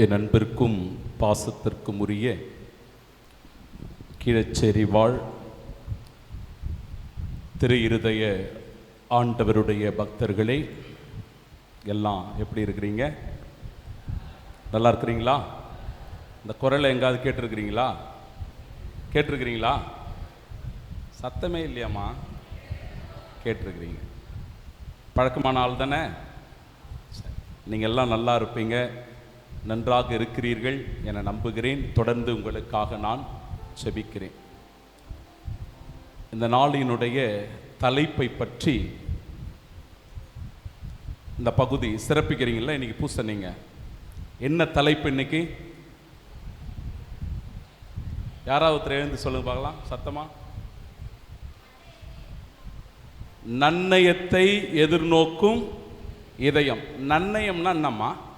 என் அன்பிற்கும் பாசத்திற்கும் உரிய கீழச்சேரி வாழ் திரு இருதய ஆண்டவருடைய பக்தர்களே எல்லாம் எப்படி இருக்கிறீங்க? நல்லா இருக்கிறீங்களா? இந்த குரலை எங்காவது கேட்டிருக்கிறீங்களா? கேட்டிருக்கிறீங்களா? சத்தமே இல்லையாம்மா. கேட்டிருக்கிறீங்க. பழக்கமான ஆள் தானே? நீங்கள் எல்லாம் நல்லா இருப்பீங்க. நன்றாக இருக்கிறீர்கள் என நம்புகிறேன். தொடர்ந்து உங்களுக்காக நான் செபிக்கிறேன். இந்த நாளினுடைய தலைப்பை பற்றி இந்த பகுதி சிறப்பிக்கிறீங்களா? இன்றைக்கி பூச சொன்னீங்க. என்ன தலைப்பு இன்னைக்கு? யாராவது எழுந்து சொல்லுங்க பார்க்கலாம். சத்தமா? நன்னயத்தை எதிர்நோக்கும் இதயம். நன்னயம்னா என்னம்மா?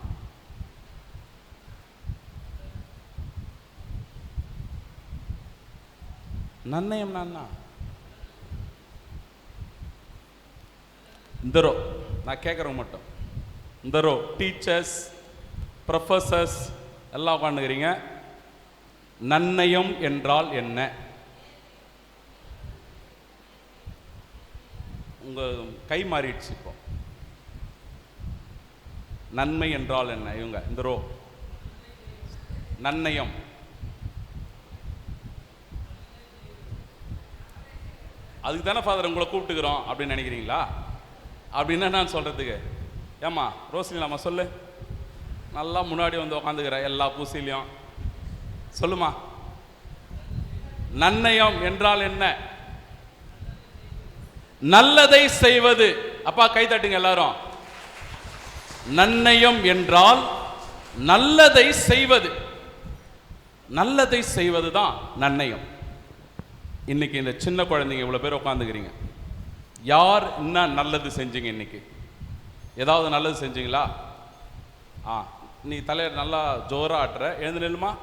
நன்னயம்னா என்ன இந்த ரோ நான் கேட்குறவங்க மட்டும். இந்த ரோ டீச்சர்ஸ் ப்ரொஃபஸர்ஸ் எல்லாம் உட்காந்துக்கிறீங்க நன்னயம் என்றால் என்ன? உங்கள் கை மாறிடுச்சு இப்போ. நன்மை என்றால் என்ன? இவங்க இந்த ரோ நன்னயம். அதுக்கு தானே ஃபாதர் உங்களை கூப்பிட்டுக்கிறோம் அப்படின்னு நினைக்கிறீங்களா? அப்படின்னா நான் சொல்கிறதுக்கு ஏம்மா ரோசினிலாமா சொல்லு. நல்லா முன்னாடி வந்து உக்காந்துக்கிற எல்லா பூசிலையும் சொல்லுமா. நன்னயம் என்றால் என்ன? நல்லதை செய்வது. அப்பா கை தட்டுங்க எல்லாரும். நன்னயம் என்றால் நல்லதை செய்வது. நல்லதை செய்வது தான் நன்னயம். இன்றைக்கி இந்த சின்ன குழந்தைங்க இவ்வளோ பேர் உட்காந்துக்கிறீங்க. யார் என்ன நல்லது செஞ்சீங்க இன்னைக்கு? ஏதாவது நல்லது செஞ்சீங்களா? ஆ நீ தலையை நல்லா ஜோராக ஆட்டுற. எழுந்து நில்லுமா?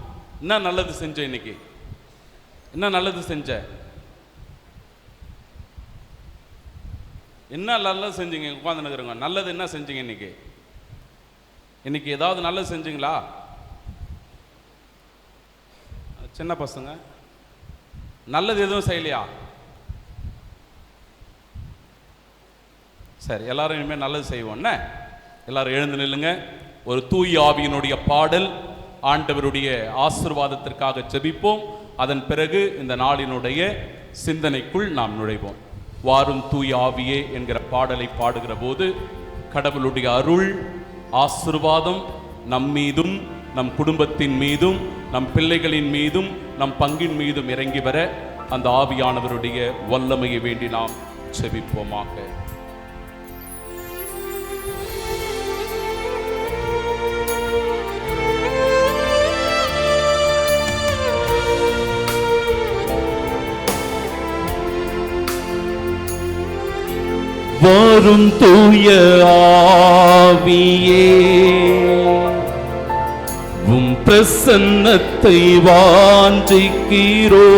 என்ன நல்லது செஞ்ச இன்னைக்கு? என்ன நல்லது செஞ்ச? என்ன நல்லது செஞ்சீங்க? உட்காந்து நிற்கிறவங்க நல்லது என்ன செஞ்சீங்க இன்னைக்கு? இன்னைக்கு ஏதாவது நல்லது செஞ்சீங்களா? சின்ன பசங்க நல்லது எதுவும் செய்யலையா? சரி எல்லாரும் இனிமேல் நல்லது செய்வோம். என்ன? எல்லாரும் எழுந்து நில்லுங்க. ஒரு தூய் ஆவியினுடைய பாடல் ஆண்டவருடைய ஆசிர்வாதத்திற்காக ஜெபிப்போம். அதன் பிறகு இந்த நாளினுடைய சிந்தனைக்குள் நாம் நுழைவோம். வாரும் தூய் ஆவியே என்கிற பாடலை பாடுகிற போது கடவுளுடைய அருள் ஆசிர்வாதம் நம் மீதும் நம் குடும்பத்தின் மீதும் நம் பிள்ளைகளின் மீதும் நம் பங்கின் மீதும் இறங்கி வர அந்த ஆவியானவருடைய வல்லமையை வேண்டி நாம் செவிப்போமாக வரும் தூய ஆவியே. பிரசன்னத்தை வாஞ்சிக்கிறோ.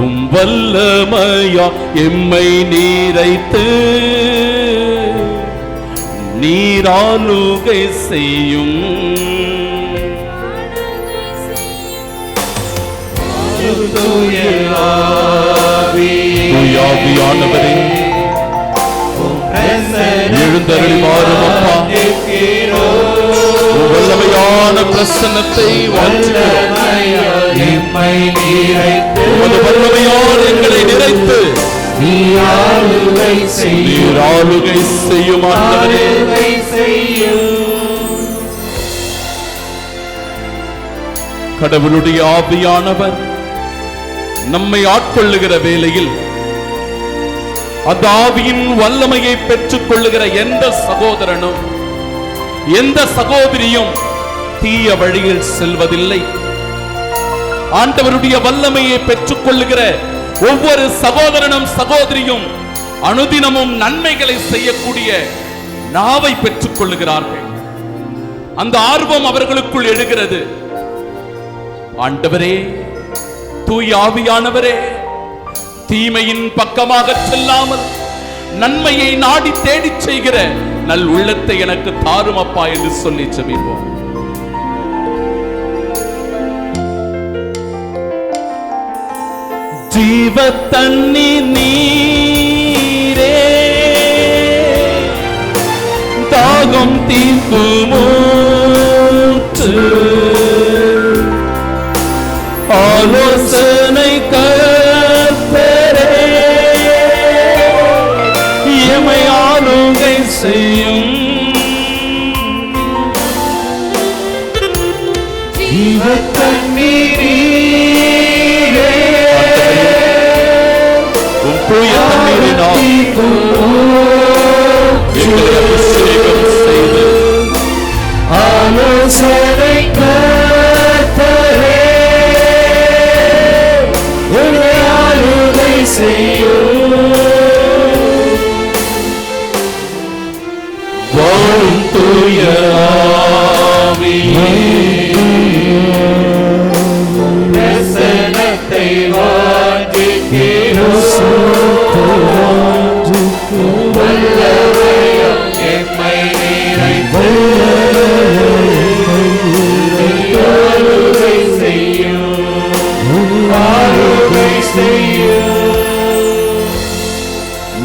உம் வல்லமையா எம்மை நீரைத்து நீராளுகை செய்யும். தூய எழுந்தருளி மாறும் அப்பா. பிரசனத்தை உமது வல்லமையால் எங்களை நிறைத்து நீர் ஆளுகை செய்யும் கடவுளுடைய ஆவியானவர் நம்மை ஆட்கொள்ளுகிற வேளையில் அந்த ஆவியின் வல்லமையை பெற்றுக் கொள்ளுகிற எந்த சகோதரனும் எந்த சகோதரியும் தீய வழியில் செல்வதில்லை. ஆண்டவருடைய வல்லமையை பெற்றுக் கொள்ளுகிற ஒவ்வொரு சகோதரனும் சகோதரியும் அனுதினமும் நன்மைகளை செய்யக்கூடிய நாவை பெற்றுக் கொள்ளுகிறார்கள் அந்த ஆர்வம் அவர்களுக்குள் எழுகிறது. ஆண்டவரே தூய் ஆவியானவரே தீமையின் பக்கமாக செல்லாமல் நன்மையை நாடி தேடிச் செய்கிற நல் உள்ளத்தை எனக்கு தாருமப்பா என்று சொல்லி செபிப்போம். ஜீவ தண்ணி நீரே தாகம் தீர்க்குமூற்று ஆலோசனை கற்பரே. எமை ஆளுகை செய்யும்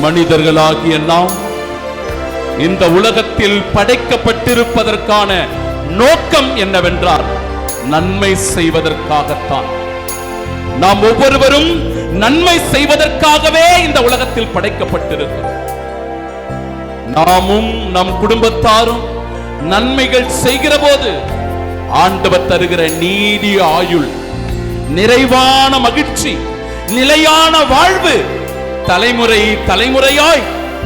மனிதர்களாகிய நாம் இந்த உலகத்தில் படைக்கப்பட்டிருப்பதற்கான நோக்கம் என்னவென்றால் நன்மை செய்வதற்காகத்தான். நாம் ஒவ்வொருவரும் நன்மை செய்வதற்காகவே இந்த உலகத்தில் படைக்கப்பட்டிருக்கிறோம். நாமும் நம் குடும்பத்தாரும் நன்மைகள் செய்கிற போது ஆண்டவர் தருகிற நீதி ஆயுள் நிறைவான மகிழ்ச்சி நிலையான வாழ்வு தலைமுறை தலைமுறையாய்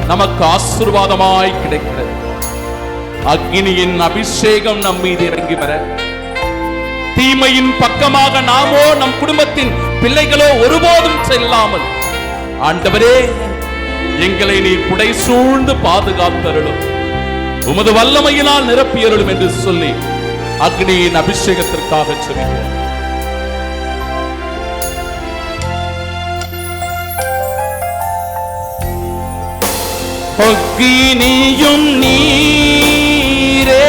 நமக்கு ஆசீர்வாதமாய் கிடைக்கிறது. அக்னியின் அபிஷேகம் நம் மீது இறங்கி வர தீமையின் பக்கமாக நாமோ நம் குடும்பத்தின் பிள்ளைகளோ ஒருபோதும் செல்லாமல். ஆண்டவரே எங்களை நீ குடை சூழ்ந்து பாதுகாத்தருளும். உமது வல்லமையினால் நிரப்பியருளும் என்று சொல்லி அக்னியின் அபிஷேகத்திற்காக செவிப்போம் அக்னியும் நீரே.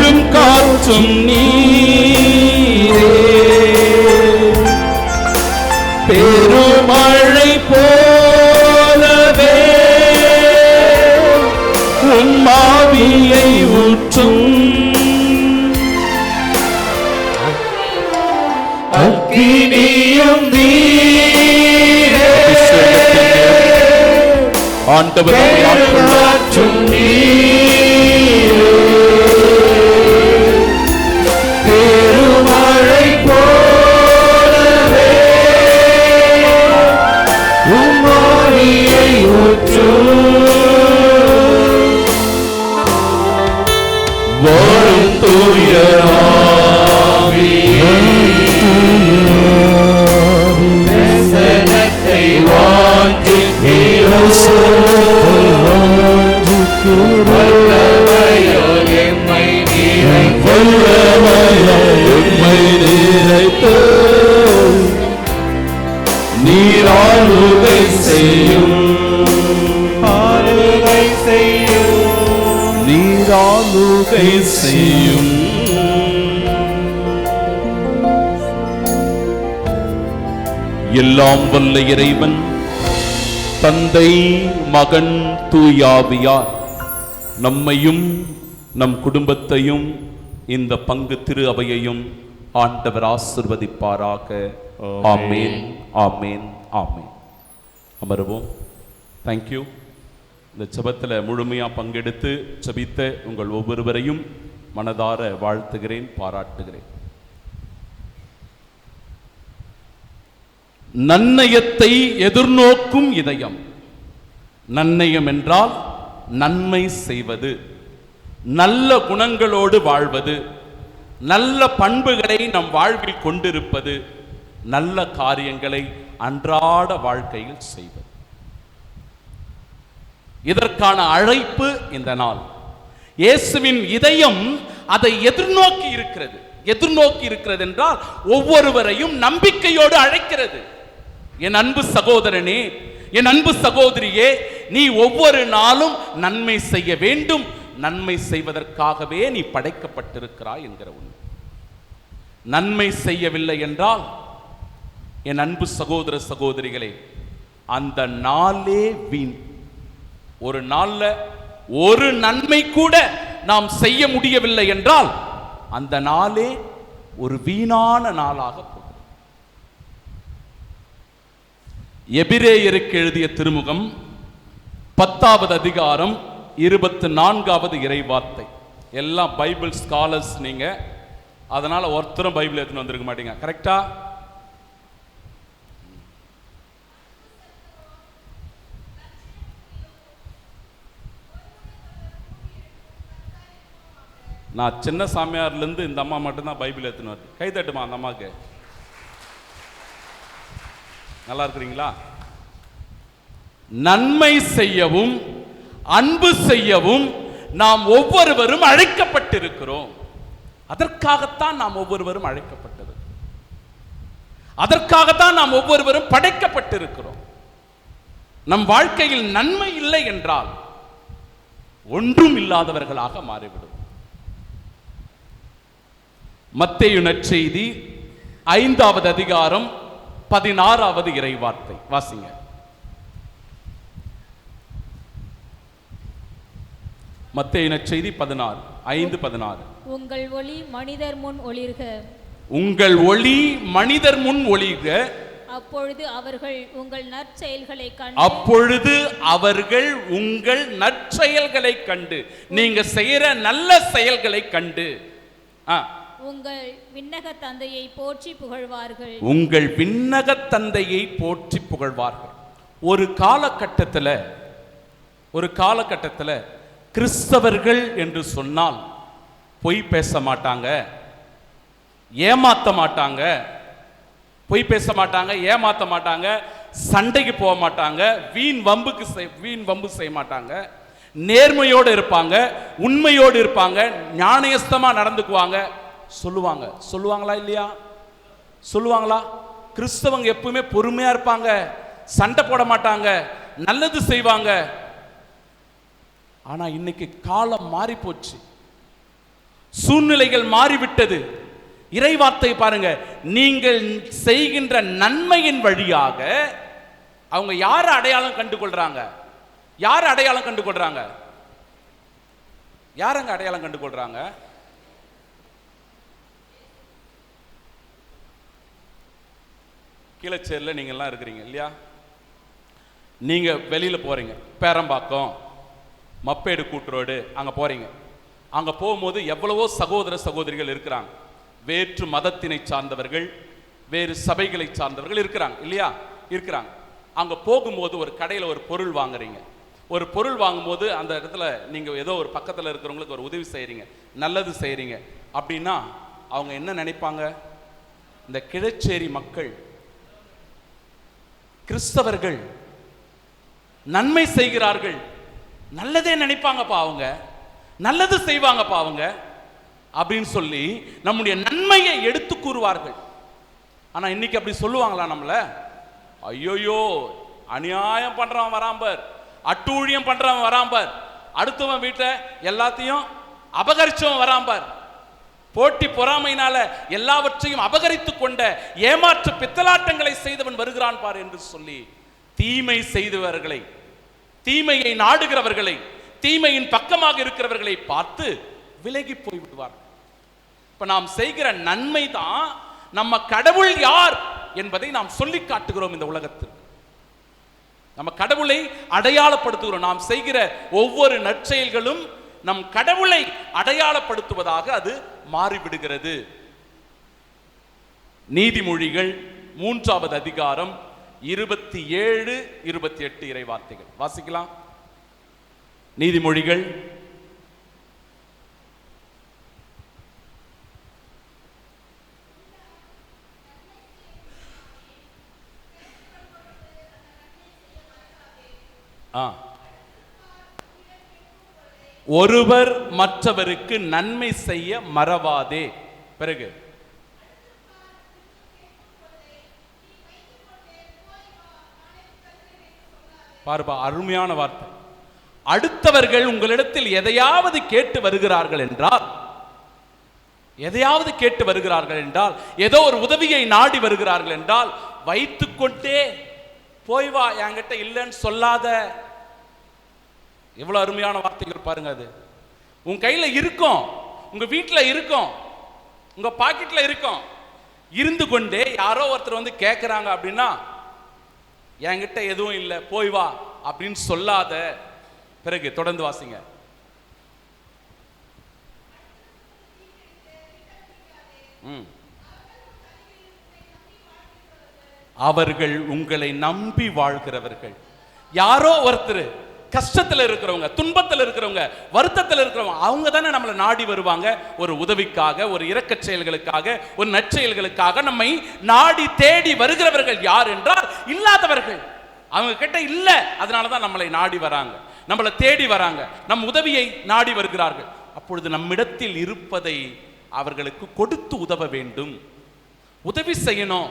பெரும் காற்றும் நீரே பெருமழை போலவே உம்மாவியை ஊற்றும். அக்கினியும் நீரே. ஆண்டவர் நம்மை ஆட்கொள்ள எல்லாம் வல்ல இறைவன் தந்தை மகன் தூயாவியார் நம்மையும் நம் குடும்பத்தையும் இந்த பங்கு திரு அவையையும் ஆண்டவர் ஆசிர்வதிப்பாராக. ஆமேன். ஆமேன் ஆமேன் அமருவோம். தேங்க்யூ இந்த ஜெபத்தில் முழுமையாக பங்கெடுத்து ஜெபித்த உங்கள் ஒவ்வொருவரையும் மனதார வாழ்த்துகிறேன் பாராட்டுகிறேன். நன்னயத்தை எதிர்நோக்கும் இதயம். நன்னயம் என்றால் நன்மை செய்வது. நல்ல குணங்களோடு வாழ்வது. நல்ல பண்புகளை நம் வாழ்வில் கொண்டிருப்பது. நல்ல காரியங்களை அன்றாட வாழ்க்கையில் செய்வது. இதற்கான அழைப்பு இந்த நாள். இயேசுவின் இதயம் அதை எதிர்நோக்கி இருக்கிறது. எதிர்நோக்கி இருக்கிறது என்றால் ஒவ்வொருவரையும் நம்பிக்கையோடு அழைக்கிறது. என் அன்பு சகோதரனே என் அன்பு சகோதரியே நீ ஒவ்வொரு நாளும் நன்மை செய்ய வேண்டும். நன்மை செய்வதற்காகவே நீ படைக்கப்பட்டிருக்கிறாய் என்கிற உண்மை. நன்மை செய்யவில்லை என்றால் என் அன்பு சகோதர சகோதரிகளே அந்த நாளே வீண். ஒரு நாள்ல ஒரு நன்மை கூட நாம் செய்ய முடியவில்லை என்றால் அந்த நாளே ஒரு வீணான நாளாக எபிரேயருக்கு எழுதிய திருமுகம் பத்தாவது அதிகாரம் இருபத்து நான்காவது இறைவார்த்தை. எல்லாம் பைபிள் ஸ்காலர்ஸ் நீங்கள் அதனால் ஒருத்தரும் பைபிள் எடுத்துன்னு வந்திருக்க மாட்டீங்க. கரெக்டா? நான் சின்ன சாமியார்லேருந்து இந்த அம்மா மட்டும்தான் பைபிள் எடுத்துன்னு வருது. கை தட்டுமா அந்த அம்மாவுக்கு? நல்லா இருக்கிறீங்களா? நன்மை செய்யவும் அன்பு செய்யவும் நாம் ஒவ்வொருவரும் அழைக்கப்பட்டிருக்கிறோம். அதற்காகத்தான் நாம் ஒவ்வொருவரும் அழைக்கப்பட்டது. அதற்காகத்தான் நாம் ஒவ்வொருவரும் படைக்கப்பட்டிருக்கிறோம். நம் வாழ்க்கையில் நன்மை இல்லை என்றால் ஒன்றும் இல்லாதவர்களாக மாறிவிடும். மத்தேயு நற்செய்தி ஐந்தாவது அதிகாரம் பதினாறாவது இறைவார்த்தை. வாசிங்க. மத்தேயு நற்செய்தி பதினாறு ஐந்து பதினாறு. உங்கள் ஒளி மனிதர் முன் ஒளிர்க. உங்கள் ஒளி மனிதர் முன் ஒளிக அப்பொழுது அவர்கள் உங்கள் நற்செயல்களை கண்டு. அப்பொழுது அவர்கள் உங்கள் நற்செயல்களை கண்டு. நீங்க செய்யற நல்ல செயல்களை கண்டு. ஆ, உங்கள் விண்ணக தந்தையை போற்றி புகழ்வார்கள். உங்கள் விண்ணகத் தந்தையை போற்றி புகழ்வார்கள். ஒரு காலகட்டத்தில் ஒரு காலகட்டத்தில் கிறிஸ்தவர்கள் என்று சொன்னால் பொய் பேச மாட்டாங்க ஏமாத்த மாட்டாங்க பொய் பேச மாட்டாங்க ஏமாத்த மாட்டாங்க சண்டைக்கு போக மாட்டாங்க வீண் வம்புக்கு செய்- வீண் வம்பு செய்ய மாட்டாங்க நேர்மையோடு இருப்பாங்க உண்மையோடு இருப்பாங்க ஞானயஸ்தமாக நடந்துக்குவாங்க சொல்லுவாங்க. சொல்லுவாங்களா இல்லையா? சொல்லுவாங்களா? கிறிஸ்தவங்க எப்பவுமே பொறுமையா இருப்பாங்க. சண்டை போட மாட்டாங்க. நல்லது செய்வாங்க. ஆனா இன்னைக்கு காலம் மாறி போச்சு சூழ்நிலைகள் மாறிவிட்டது. இறைவார்த்தை பாருங்க. நீங்கள் செய்கின்ற நன்மையின் வழியாக அவங்க யார் அடையாளம் கண்டு கொள்றாங்க யார் அடையாளம் கண்டு கொள்றாங்க யாரங்க அடையாளம் கண்டு கொள்றாங்க கீழச்சேரியில் நீங்க எல்லாம் இருக்கிறீங்க இல்லையா? நீங்கள் வெளியில் போகிறீங்க பேரம்பாக்கம் மப்பேடு கூட்டுரோடு அங்கே போகிறீங்க அங்கே போகும்போது எவ்வளவோ சகோதர சகோதரிகள் இருக்கிறாங்க. வேற்று மதத்தினை சார்ந்தவர்கள் வேறு சபைகளை சார்ந்தவர்கள் இருக்கிறாங்க இல்லையா? இருக்கிறாங்க. அங்கே போகும்போது ஒரு கடையில் ஒரு பொருள் வாங்குறீங்க. ஒரு பொருள் வாங்கும்போது அந்த இடத்துல நீங்கள் ஏதோ ஒரு பக்கத்தில் இருக்கிறவங்களுக்கு ஒரு உதவி செய்கிறீங்க நல்லது செய்கிறீங்க அப்படின்னா அவங்க என்ன நினைப்பாங்க? இந்த கிழச்சேரி மக்கள் கிறிஸ்தவர்கள் நன்மை செய்கிறார்கள். நல்லதே நினைப்பாங்கப்பா அவங்க. நல்லது செய்வாங்கப்பா அவங்க. அப்படின்னு சொல்லி நம்முடைய நன்மையை எடுத்து கூறுவார்கள். ஆனால் இன்னைக்கு அப்படி சொல்லுவாங்களா நம்மள? ஐயோயோ அநியாயம் பண்ணுறவன் வராம்பர் அட்டூழியம் பண்ணுறவன் வராம்பர் அடுத்தவன் வீட்டை எல்லாத்தையும் அபகரிச்சவன் வராம்பர் போட்டி பொறாமையினால எல்லாவற்றையும் அபகரித்துக் கொண்ட ஏமாற்று பித்தலாட்டங்களை செய்தவன் வருகிறான் பார் என்று சொல்லி தீமை செய்தவர்களை தீமையை நாடுகிறவர்களை தீமையின் பக்கமாக இருக்கிறவர்களை பார்த்து விலகி போய் விடுவார். இப்ப நாம் செய்கிற நன்மை தான் நம்ம கடவுள் யார் என்பதை நாம் சொல்லி காட்டுகிறோம் இந்த உலகத்தில். நம்ம கடவுளை அடையாளப்படுத்துகிறோம். நாம் செய்கிற ஒவ்வொரு நற்செயல்களும் நம் கடவுளை அடையாளப்படுத்துவதாக அது மாறிவிடுகிறது. நீதிமொழிகள் மூன்றாவது அதிகாரம் இருபத்தி ஏழு இருபத்தி எட்டு இறை வார்த்தைகள் வாசிக்கலாம். நீதிமொழிகள் ஆ. ஒருவர் மற்றவருக்கு நன்மை செய்ய மறவாதே. பிறகு பாருப்பா அருமையான வார்த்தை. அடுத்தவர்கள் உங்களிடத்தில் எதையாவது கேட்டு வருகிறார்கள் என்றால் எதையாவது கேட்டு வருகிறார்கள் என்றால் ஏதோ ஒரு உதவியை நாடி வருகிறார்கள் என்றால் வைத்துக்கொண்டே போய் வா என்கிட்ட இல்லைன்னு சொல்லாத எவ்வளோ அருமையான வார்த்தைகள் பாருங்க அது. உன் கையில் இருக்கும். உங்கள் வீட்டில் இருக்கும். உங்கள் பாக்கெட்டில் இருக்கும். இருந்து கொண்டே யாரோ ஒருத்தர் வந்து கேட்குறாங்க அப்படின்னா என்கிட்ட எதுவும் இல்லை போய் வா அப்படின்னு சொல்லாத பிறகு தொடர்ந்து வாசிங்க. ம். அவர்கள் உங்களை நம்பி வாழ்கிறவர்கள். யாரோ ஒருத்தர் கஷ்டத்தில் இருக்கிறவங்க துன்பத்தில் இருக்கிறவங்க வருத்தத்தில் இருக்கிறவங்க அவங்க தானே நம்மளை நாடி வருவாங்க. ஒரு உதவிக்காக ஒரு இரக்கச் செயல்களுக்காக ஒரு நற்செயல்களுக்காக நம்மை நாடி தேடி வருகிறவர்கள் யார் என்றால் இல்லாதவர்கள். அவங்க கிட்ட இல்லை அதனால தான் நம்மளை நாடி வராங்க. நம்மளை தேடி வராங்க. நம் உதவியை நாடி வருகிறார்கள். அப்பொழுது நம்மிடத்தில் இருப்பதை அவர்களுக்கு கொடுத்து உதவ வேண்டும். உதவி செய்யணும்.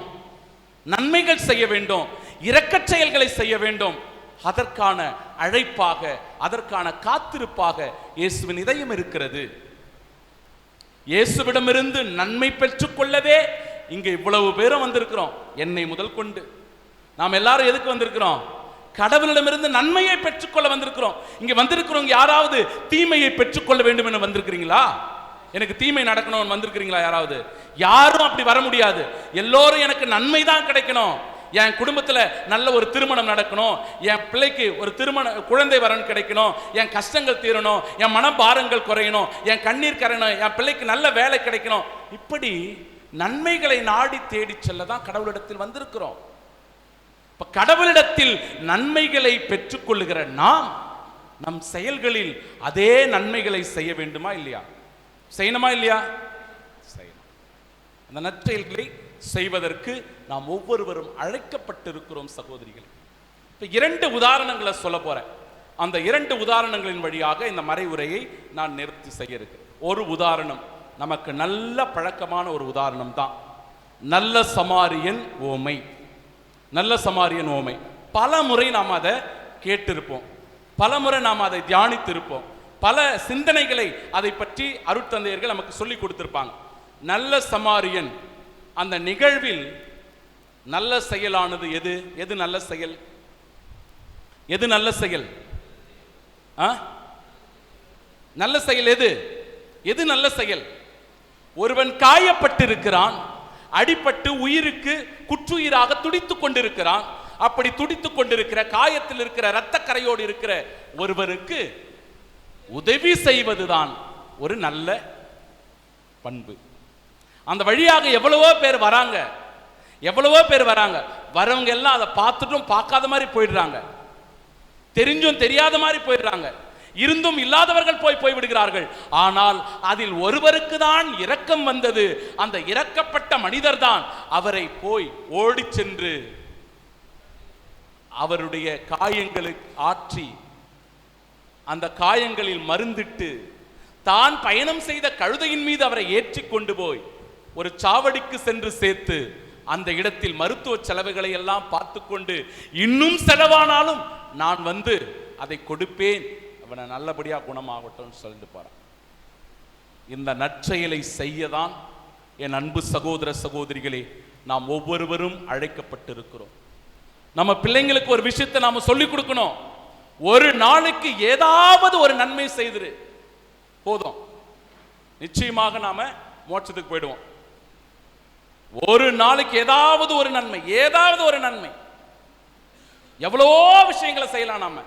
நன்மைகள் செய்ய வேண்டும். இரக்கச் செயல்களை செய்ய வேண்டும். அதற்கான அழைப்பாக அதற்கான காத்திருப்பாக இயேசுவின் இதயம் இருக்கிறது. இயேசுவிடமிருந்து நன்மை பெற்றுக்கொள்ளவே இங்கே இவ்வளவு பேரும் வந்திருக்கிறோம். என்னை முதல் கொண்டு. நாம் எல்லாரும் எதுக்கு வந்திருக்கிறோம்? கடவுளிடமிருந்து நன்மையை பெற்றுக்கொள்ள வந்திருக்கிறோம். இங்க வந்திருக்கிறவங்க யாராவது தீமையை பெற்றுக்கொள்ள வேண்டும் என்று வந்திருக்கிறீங்களா? எனக்கு தீமை நடக்கணும்னு வந்திருக்கிறீங்களா யாராவது? யாரும் அப்படி வர முடியாது. எல்லோரும் எனக்கு நன்மை தான் கிடைக்கணும். என் குடும்பத்தில் நல்ல ஒரு திருமணம் நடக்கணும். என் பிள்ளைக்கு ஒரு திருமண குழந்தை வரன் கிடைக்கணும். என் கஷ்டங்கள் தீரணும். என் மனபாரங்கள் குறையணும். என் கண்ணீர் கரையணும் என் பிள்ளைக்கு நல்ல வேலை கிடைக்கணும். இப்படி நன்மைகளை நாடி தேடி செல்ல தான் கடவுளிடத்தில் வந்திருக்கிறோம். இப்போ கடவுளிடத்தில் நன்மைகளை பெற்றுக்கொள்ளுகிற நாம் நம் செயல்களில் அதே நன்மைகளை செய்ய வேண்டுமா இல்லையா? செய்யணுமா இல்லையா? செய்யணும். அந்த நற்செயல்களை செய்வதற்கு நாம் ஒவ்வொருவரும் அழைக்கப்பட்டிருக்கிறோம் சகோதரிகள். இப்போ இரண்டு உதாரணங்களை சொல்ல போகிறேன் அந்த இரண்டு உதாரணங்களின் வழியாக இந்த மறைவுரையை நான் நிறுத்தி செய்ய ஒரு உதாரணம் நமக்கு நல்ல பழக்கமான ஒரு உதாரணம் தான். நல்ல சமாரியன் ஓமை. நல்ல சமாரியன் ஓமை. பல முறை நாம் அதை கேட்டிருப்போம். பல முறை நாம் அதை தியானித்திருப்போம். பல சிந்தனைகளை அதை பற்றி அருட்தந்தையர்கள் நமக்கு சொல்லி கொடுத்திருப்பாங்க. நல்ல சமாரியன் அந்த நிகழ்வில் நல்ல செயலானது எது? எது நல்ல செயல்? எது நல்ல செயல்? ஆ? நல்ல செயல் எது? எது நல்ல செயல்? ஒருவன் காயப்பட்டிருக்கிறான் அடிபட்டு உயிருக்கு குற்றுயிராக துடித்துக் கொண்டிருக்கிறான். அப்படி துடித்துக் கொண்டிருக்கிற காயத்தில் இருக்கிற இரத்த கரையோடு இருக்கிற ஒருவருக்கு உதவி செய்வதுதான் ஒரு நல்ல பண்பு. அந்த வழியாக எவ்வளவோ பேர் வராங்க. எவ்வளவோ பேர் வராங்க. வரவங்க எல்லாம் அதை பார்த்துட்டும் பார்க்காத மாதிரி போயிடுறாங்க. தெரிஞ்சும் தெரியாத மாதிரி போயிடுறாங்க. இருந்தும் இல்லாதவர்கள் போய் போய்விடுகிறார்கள். ஆனால் அதில் ஒருவருக்கு தான் இரக்கம் வந்தது. அந்த இரக்கப்பட்ட மனிதர் தான் அவரை போய் ஓடி சென்று அவருடைய காயங்களுக்கு ஆற்றி அந்த காயங்களில் மருந்திட்டு தான் பயணம் செய்த கழுதையின் மீது அவரை ஏற்றி கொண்டு போய் ஒரு சாவடிக்கு சென்று சேர்த்து அந்த இடத்தில் மருத்துவ செலவுகளை எல்லாம் பார்த்து கொண்டு இன்னும் செலவானாலும் நான் வந்து அதை கொடுப்பேன். அவனை நல்லபடியாக குணமாகட்டும் சொல்லிட்டு போகிறான் இந்த நற்செயலை செய்யதான் என் அன்பு சகோதர சகோதரிகளே நாம் ஒவ்வொருவரும் அழைக்கப்பட்டிருக்கிறோம். நம்ம பிள்ளைங்களுக்கு ஒரு விஷயத்தை நாம சொல்லிக் கொடுக்கணும். ஒரு நாளைக்கு ஏதாவது ஒரு நன்மை செய்திரு. போதும். நிச்சயமாக நாம மோட்சத்துக்கு போயிடுவோம். ஒரு நாளைக்கு ஏதாவது ஒரு நன்மை ஏதாவது ஒரு நன்மை. எவ்வளோ விஷயங்களை செய்யலாம் நாம.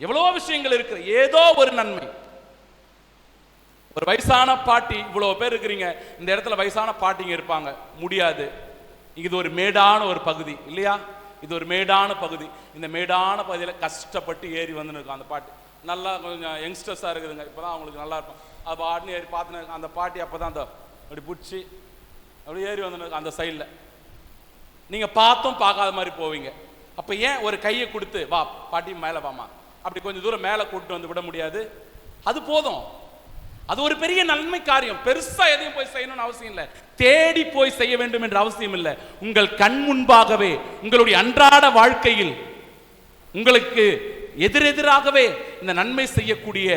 எவ்வளோ விஷயங்கள் இருக்கு ஏதோ ஒரு நன்மை. ஒரு வயசான பாட்டி இவ்வளவு பேர் இருக்கிறீங்க. இந்த இடத்துல வயசான பாட்டிங்க இருப்பாங்க. முடியாது. இது ஒரு மேடான ஒரு பகுதி இல்லையா? இது ஒரு மேடான பகுதி. இந்த மேடான பகுதியில் கஷ்டப்பட்டு ஏறி வந்துன்னு இருக்கும் அந்த பாட்டி. நல்லா கொஞ்சம் யங்ஸ்டர்ஸாக இருக்குதுங்க. இப்போ தான் அவங்களுக்கு நல்லா இருக்கும். அது பாட்டுன்னு ஏறி பார்த்துன்னு அந்த பாட்டி அப்போ தான் அந்த அப்படி பிடிச்சி அப்படி ஏறி வந்து அந்த சைடில் நீங்கள் பார்த்தும் பார்க்காத மாதிரி போவீங்க. அப்போ ஏன் ஒரு கையை கொடுத்து வா பாட்டி மேலே வாமா அப்படி கொஞ்சம் தூரம் மேலே கூப்பிட்டு வந்து விட முடியாது. அது போதும். அது ஒரு பெரிய நன்மை காரியம். பெருசாக எதையும் போய் செய்யணும்னு அவசியம் இல்லை. தேடி போய் செய்ய வேண்டும் என்ற அவசியம் இல்லை. உங்கள் கண் முன்பாகவே உங்களுடைய அன்றாட வாழ்க்கையில் உங்களுக்கு எதிரெதிராகவே இந்த நன்மை செய்யக்கூடிய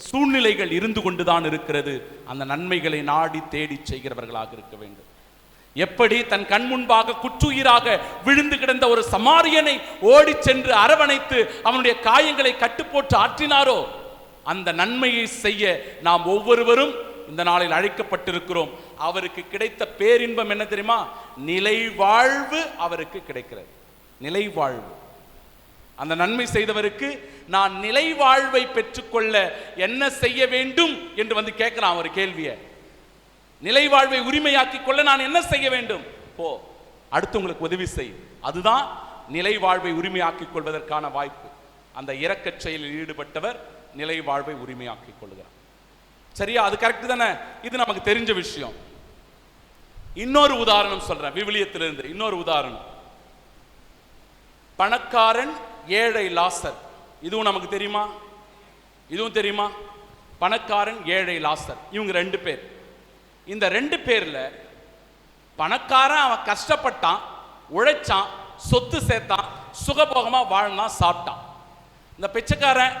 சூழ்நிலைகள் இருந்து கொண்டுதான் இருக்கிறது. அந்த நன்மைகளை நாடி தேடி செய்கிறவர்களாக இருக்க வேண்டும். எப்படி? தன் கண் முன்பாக குற்றுயிராக விழுந்து கிடந்த ஒரு சமாரியனை ஓடிச் சென்று அரவணைத்து அவனுடைய காயங்களை கட்டுப்போட்டு ஆற்றினாரோ அந்த நன்மையை செய்ய நாம் ஒவ்வொருவரும் இந்த நாளில் அழைக்கப்பட்டிருக்கிறோம். அவருக்கு கிடைத்த பேரின்பம் என்ன தெரியுமா? நிலை வாழ்வு அவருக்கு கிடைக்கிறது. நிலை வாழ்வு அந்த நன்மை செய்தவருக்கு நான் நிலை வாழ்வை பெற்றுக்கொள்ள என்ன செய்ய வேண்டும் என்று வந்து கேட்கிறான் ஒரு கேள்வியை. நிலை வாழ்வை உரிமையாக்கி கொள்ள நான் என்ன செய்ய வேண்டும்? போ அடுத்தவங்களுக்கு உதவி செய். அதுதான் நிலை வாழ்வை உரிமையாக்கிக் கொள்வதற்கான வாய்ப்பு. அந்த இறக்கச் செயலில் ஈடுபட்டவர் நிலை வாழ்வை உரிமையாக்கிக் கொள்கிறார். சரியா? அது கரெக்ட் தானே? இது நமக்கு தெரிஞ்ச விஷயம். இன்னொரு உதாரணம் சொல்றேன் விவிலியத்திலிருந்து. இன்னொரு உதாரணம். பணக்காரன் ஏழை லாசர் இதுவும் நமக்கு தெரியுமா? இதுவும் தெரியுமா? பணக்காரன் ஏழை லாசர் இவங்க ரெண்டு பேர். இந்த ரெண்டு பேரில் பணக்காரன் அவன் கஷ்டப்பட்டான் உழைச்சான் சொத்து சேர்த்தான் சுகபோகமாக வாழ்ந்தான் சாப்பிட்டான். இந்த பிச்சைக்காரன்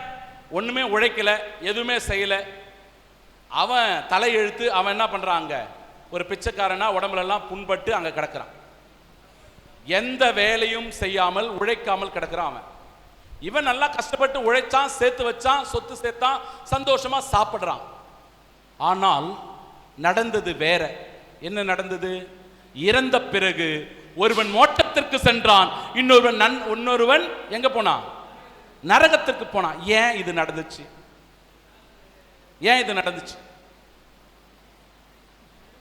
ஒன்றுமே உழைக்கல எதுவுமே செய்யலை. அவன் தலையெழுத்து அவன் என்ன பண்ணுறான் அங்கே? ஒரு பிச்சைக்காரனா உடம்புலலாம் புண்பட்டு அங்கே கிடக்குறான். எந்த வேலையும் செய்யாமல் உழைக்காமல் கிடக்குறான் அவன். இவன் நல்லா கஷ்டப்பட்டு உழைச்சான் சேர்த்து வச்சான் சொத்து சேர்த்தான் சந்தோஷமா சாப்பிடுறான். ஆனால் நடந்தது வேற. என்ன நடந்தது? இறந்த பிறகு ஒருவன் மோட்டத்திற்கு சென்றான் இன்னொருவன் நன் இன்னொருவன் எங்க போனான்? நரகத்திற்கு போனான். ஏன் இது நடந்துச்சு? ஏன் இது நடந்துச்சு?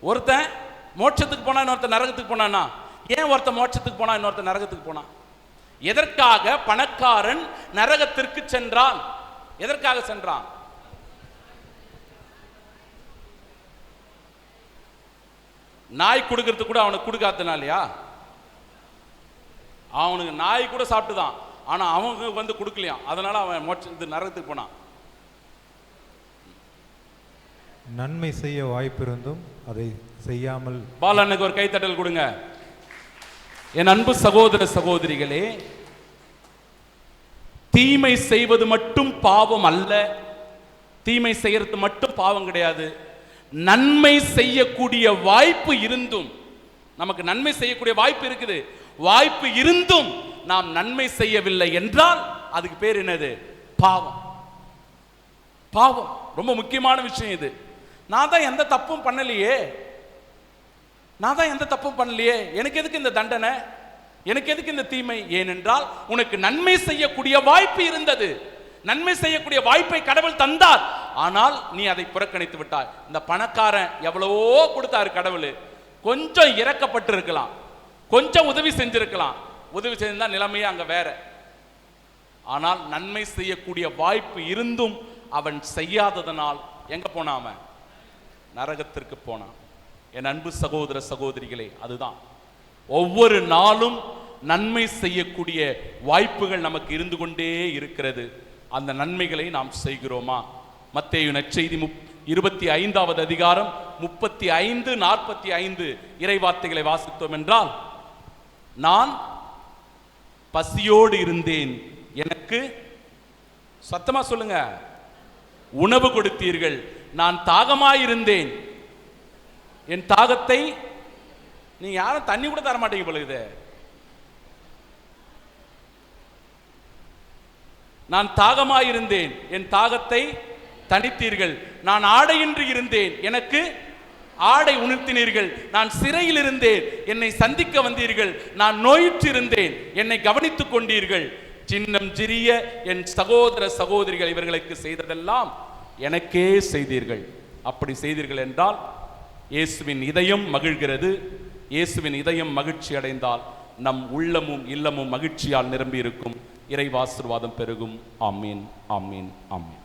ஒருத்தன் மோட்சத்துக்கு போனான் இன்னொருத்தன் நரகத்துக்கு போனானா? ஏன் ஒருத்தன் மோட்சத்துக்கு போனா இன்னொருத்தன் நரகத்துக்கு போனான்? எதற்காக பணக்காரன் நரகத்திற்கு சென்றான்? எதற்காக சென்றான்? நாய் கொடுக்கறது கூட அவனுக்கு கொடுக்காதனாலயா அவனுக்கு நாய் கூட சாப்பிட்டுதான். ஆனா அவங்க வந்து கொடுக்கலையாம். அதனால அவன் மோட்ச இது நரகத்துக்கு போனான். நன்மை செய்ய வாய்ப்பிருந்தும் அதை செய்யாமல் பாலனுக்கு ஒரு கைத்தட்டல் கொடுங்க. என் அன்பு சகோதர சகோதரிகளே தீமை செய்வது மட்டும் பாவம் அல்ல. தீமை செய்யறது மட்டும் பாவம் கிடையாது. நன்மை செய்யக்கூடிய வாய்ப்பு இருந்தும் நமக்கு நன்மை செய்யக்கூடிய வாய்ப்பு இருக்குது. வாய்ப்பு இருந்தும் நாம் நன்மை செய்யவில்லை என்றால் அதுக்கு பேர் என்னது? பாவம். பாவம். ரொம்ப முக்கியமான விஷயம் இது. நான் தான் எந்த தப்பும் பண்ணலையே. நான் தான் எந்த தப்பும் பண்ணலையே. எனக்கு எதுக்கு இந்த தண்டனை? எனக்கு எதுக்கு இந்த தீமை? ஏனென்றால் உனக்கு நன்மை செய்யக்கூடிய வாய்ப்பு இருந்தது. நன்மை செய்யக்கூடிய வாய்ப்பை கடவுள் தந்தார். ஆனால் நீ அதை புறக்கணித்து விட்டாய். இந்த பணக்காரன் எவ்வளவோ கொடுத்தாரு கடவுள். கொஞ்சம் இறக்கப்பட்டு இருக்கலாம் கொஞ்சம் உதவி செஞ்சிருக்கலாம். உதவி செஞ்சிருந்தா நிலைமையே அங்க வேற. ஆனால் நன்மை செய்யக்கூடிய வாய்ப்பு இருந்தும் அவன் செய்யாததனால் எங்க போனாம அவன்? நரகத்திற்கு போனான். என் அன்பு சகோதர சகோதரிகளே அதுதான். ஒவ்வொரு நாளும் நன்மை செய்யக்கூடிய வாய்ப்புகள் நமக்கு இருந்து கொண்டே இருக்கிறது. அந்த நன்மைகளை நாம் செய்கிறோமா? மத்தேயு நற்செய்தி முப் இருபத்தி ஐந்தாவது அதிகாரம் முப்பத்தி ஐந்து நாற்பத்தி ஐந்து இறைவார்த்தைகளை வாசித்தோம் என்றால் நான் பசியோடு இருந்தேன். எனக்கு சத்தமா சொல்லுங்க. உணவு கொடுத்தீர்கள். நான் தாகமாயிருந்தேன். என் தாகத்தை நீங்க யாரும் தண்ணி கூட தர மாட்டீங்க போல இது நான் தாகமாயிருந்தேன். என் தாகத்தை தணித்தீர்கள். நான் ஆடையின்றி இருந்தேன். எனக்கு ஆடை உணர்த்தினீர்கள். நான் சிறையில் இருந்தேன். என்னை சந்திக்க வந்தீர்கள். நான் நோயுற்றிருந்தேன். என்னை கவனித்துக் கொண்டீர்கள். சின்னம் சிறிய என் சகோதர சகோதரிகள் இவர்களுக்கு செய்ததெல்லாம் எனக்கே செய்தீர்கள். அப்படி செய்தீர்கள் என்றால் இயேசுவின் இதயம் மகிழ்கிறது. இயேசுவின் இதயம் மகிழ்ச்சி அடைந்தால் நம் உள்ளமும் இல்லமும் மகிழ்ச்சியால் நிரம்பியிருக்கும். இறைவாசிர்வாதம் பெருகும். ஆமீன் ஆமீன் ஆமீன்.